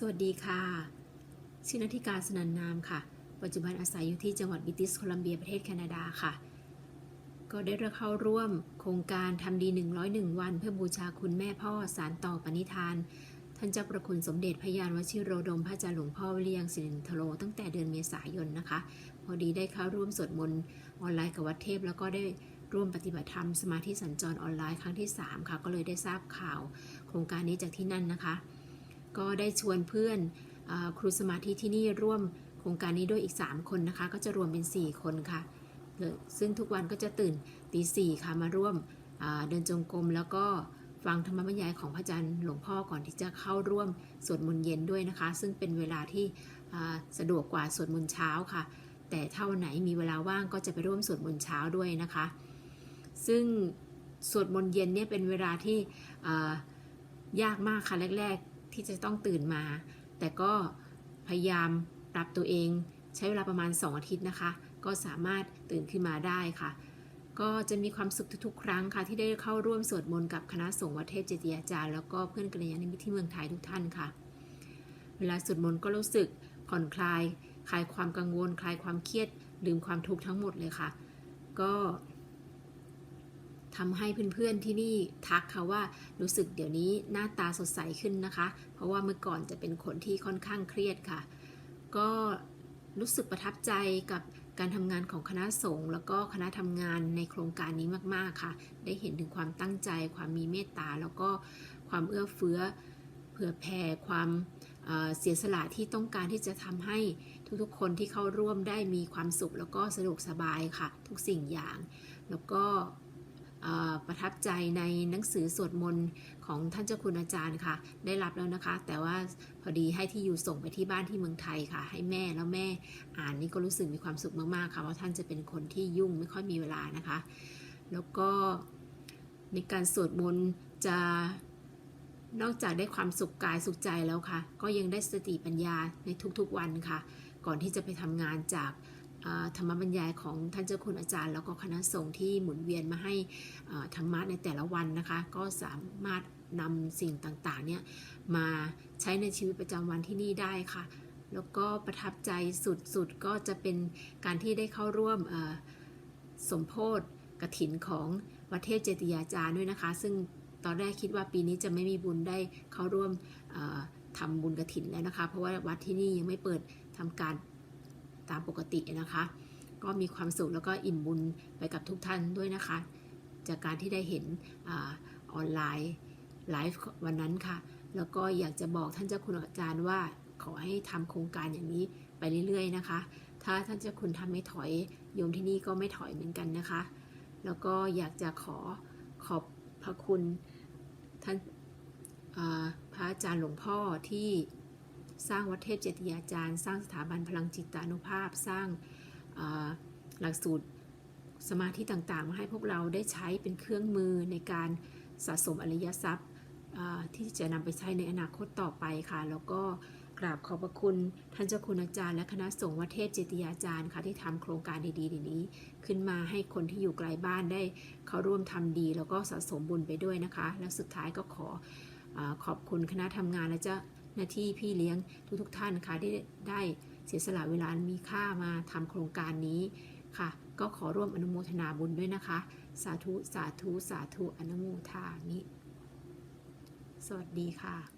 สวัสดีค่ะ ชื่อนัทธิการสนันนามค่ะ ปัจจุบันอาศัยอยู่ที่จังหวัดบิติชโคลัมเบียประเทศแคนาดาค่ะ ก็ได้เข้าร่วมโครงการทำดี 101 วัน เพื่อบูชาคุณแม่พ่อสารต่อปณิธาน ท่านเจ้าประคุณสมเด็จพระยานวชิโรดมพระอาจารย์หลวงพ่อวิเลียงสิรินทโรตั้งแต่เดือนเมษายนนะคะ พอดีได้เข้าร่วมสวดมนต์ออนไลน์กับวัดเทพ แล้วก็ได้ร่วมปฏิบัติธรรมสมาธิสัญจรออนไลน์ครั้งที่ 3 ค่ะ ก็เลยได้ทราบข่าว โครงการนี้จากที่นั่นนะคะ ก็ได้ชวนเพื่อนอครูสมาธิที่นี่ร่วมโครงการนี้ด้วยอีก 3 คนนะคะ ก็จะรวมเป็น 4 คนค่ะเอ่อซึ่งทุกวันก็จะตื่นตีสี่ค่ะมาร่วมเดินจงกรมแล้วก็ฟังธรรมบรรยายของพระอาจารย์หลวงพ่อก่อนที่จะเข้าร่วมสวดมนต์เย็นด้วยนะคะ ซึ่งเป็นเวลาที่สะดวกกว่าสวดมนต์เช้าค่ะ แต่ถ้าวันไหนมีเวลาว่างก็จะไปร่วมสวดมนต์เช้าด้วยนะคะ ซึ่งสวดมนต์เย็นเนี่ยเป็นเวลาที่ยากมากค่ะแรก ๆ ที่จะต้องตื่นมา แต่ก็พยายามปรับตัวเอง ใช้เวลาประมาณ 2 อาทิตย์นะคะ ก็สามารถตื่นขึ้นมาได้ค่ะ ก็จะมีความสุขทุกๆ ครั้งค่ะ ที่ได้เข้าร่วมสวดมนต์กับคณะสงฆ์วัดเทพเจติยาจารย์แล้วก็เพื่อนกัลยาณมิตรที่เมืองไทยทุกท่านค่ะ เวลาสวดมนต์ก็รู้สึกผ่อนคลาย คลายความกังวล คลายความเครียดลืมความทุกข์ทั้งหมดเลยค่ะ ก็ ทำให้เพื่อนๆที่นี่ทักค่ะว่ารู้สึกเดี๋ยวนี้หน้าตาสดใสขึ้นนะคะ เพราะว่าเมื่อก่อนจะเป็นคนที่ค่อนข้างเครียดค่ะ ก็รู้สึกประทับใจกับการทำงานของคณะสงฆ์แล้วก็คณะทำงานในโครงการนี้มากๆค่ะ ได้เห็นถึงความตั้งใจ ความมีเมตตา แล้วก็ความเอื้อเฟื้อเผื่อแผ่ความเเสียสละที่ต้องการที่จะทำให้ทุกๆ คนที่เข้าร่วมได้มีความสุขแล้วก็สะดวกสบายค่ะ ทุกสิ่งอย่าง แล้วก็ ประทับใจในหนังสือสวดมนต์ของท่านเจ้าคุณอาจารย์ค่ะ ได้รับแล้วนะคะ แต่ว่าพอดีให้ที่อยู่ส่งไปที่บ้านที่เมืองไทยค่ะ ให้แม่แล้วแม่อ่านนี่ก็รู้สึกมีความสุขมากๆค่ะว่าะท่านจะเป็นคนที่ยุ่งไม่ค่อยมีเวลานะคะ แล้วก็ในการสวดมนต์จะนอกจากได้ความสุขกายสุขใจแล้วค่ะ ก็ยังได้สติปัญญาในทุกๆวันค่ะ ก่อนที่จะไปทำงานจาก ธรรมบรรยายของท่านเจ้าคุณอาจารย์ แล้วก็คณะสงฆ์ที่หมุนเวียนมาให้ธรรมะในแต่ละวันนะคะ ก็สามารถนำสิ่งต่างๆเนี่ยมาใช้ในชีวิตประจำวันที่นี่ได้ค่ะ แล้วก็ประทับใจสุดๆ ก็จะเป็นการที่ได้เข้าร่วมสมโพธกฐินของวัดเทพเจติยาจารย์ด้วยนะคะ ซึ่งตอนแรกคิดว่าปีนี้จะไม่มีบุญได้เข้าร่วมเอ่อทำบุญกฐินแล้วนะคะ เพราะว่าวัดที่นี่ยังไม่เปิดทำการ ตามปกตินะคะ ก็มีความสุขแล้วก็อิ่มบุญไปกับทุกท่านด้วยนะคะ จากการที่ได้เห็นออนไลน์ไลฟ์วันนั้นค่ะ แล้วก็อยากจะบอกท่านเจ้าคุณอาจารย์ว่าขอให้ทำโครงการอย่างนี้ไปเรื่อยๆนะคะ ถ้าท่านเจ้าคุณทำไม่ถอยโยมที่นี่ก็ไม่ถอยเหมือนกันนะคะ แล้วก็อยากจะขอขอบพระคุณท่านพระอาจารย์หลวงพ่อที่ สร้างวัดเทพเจติยาจารย์ สร้างสถาบันพลังจิตานุภาพ สร้างหลักสูตรสมาธิต่างๆ มาให้พวกเราได้ใช้เป็นเครื่องมือในการสะสมอริยทรัพย์ที่จะนำไปใช้ในอนาคตต่อไปค่ะ แล้วก็กราบขอบพระคุณท่านเจ้าคุณอาจารย์และคณะสงฆ์วัดเทพเจติยาจารย์ค่ะที่ทำโครงการดีๆนี้ ขึ้นมาให้คนที่อยู่ไกลบ้านได้เข้าร่วมทำดี แล้วก็สะสมบุญไปด้วยนะคะ และสุดท้ายก็ขอขอบคุณคณะทำงานและเจ้า หน้าที่พี่เลี้ยงทุกๆท่านค่ะได้ได้เสียสละเวลามีค่ามาทำโครงการนี้ค่ะ ก็ขอร่วมอนุโมทนาบุญด้วยนะคะ สาธุ สาธุ สาธุ อนุโมทามิ สวัสดีค่ะ